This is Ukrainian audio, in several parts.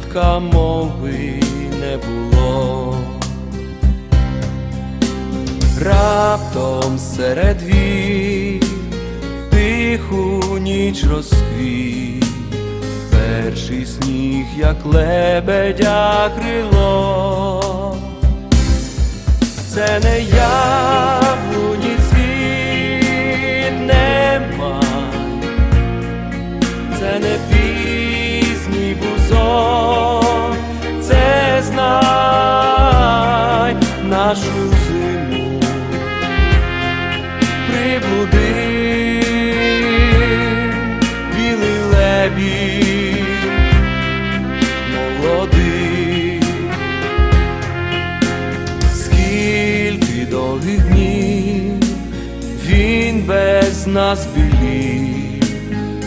свідка мови не було. Раптом серед вік тиху ніч розквіт, перший сніг, як лебедя крило, це не яблуні без нас білів,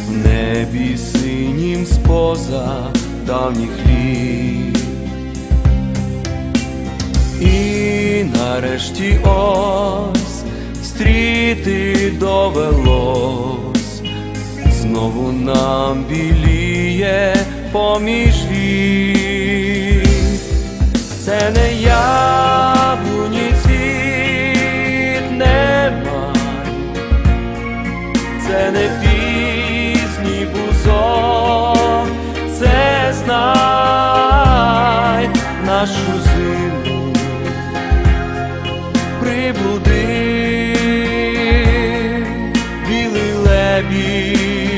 в небі синім споза давніх літ. І нарешті ось стріти довелось, знову нам біліє поміж вік. Це не яблуні знай нашу зиму прибуди білий лебідь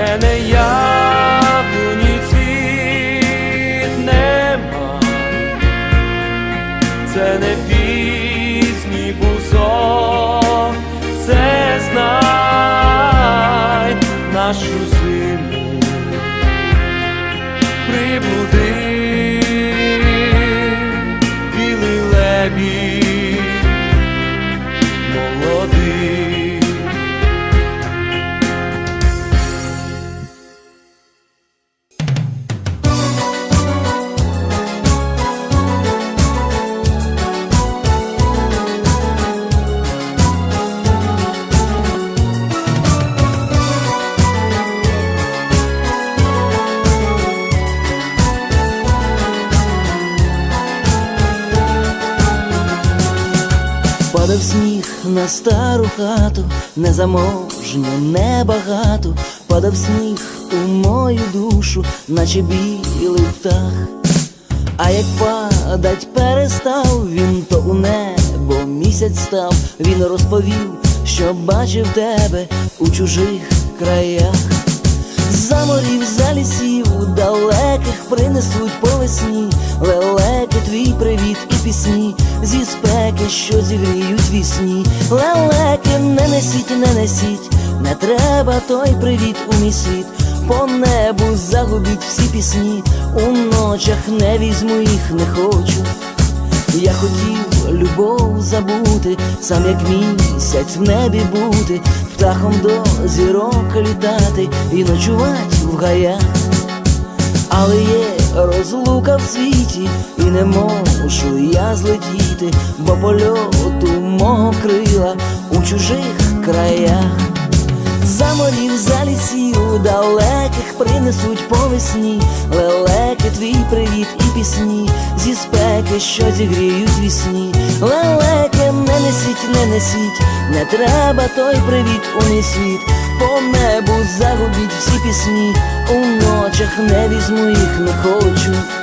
Це не яблуні цвіт нема, це не пізній бузок, це знай нашу зиму. Прибудив Падав сніг на стару хату, незаможню, небагато, падав сніг у мою душу, наче білий птах. А як падать перестав він, то у небо місяць став, він розповів, що бачив тебе у чужих краях. За морів, за лісів далеких принесуть по весні Лелеки, твій привіт і пісні зі спеки, що зігріють вісні. Лелеки, не несіть, не несіть, не треба той привіт у мій світ. По небу загубіть всі пісні, у ночах не візьму їх, не хочу. Я хотів любов забути, сам як місяць в небі бути, птахом до зірок літати і ночувати в гаях. Але є розлука в світі, і не можу я злетіти, бо польоту мого крила у чужих краях. За морів, за лісів далеких принесуть по весні Лелеки, твій привіт і пісні зі спеки, що зігріють вісні. Лелеки, не несіть, не несіть, не треба той привіт у світ. По небу загубіть всі пісні, у ночах не візьму їх, не хочу.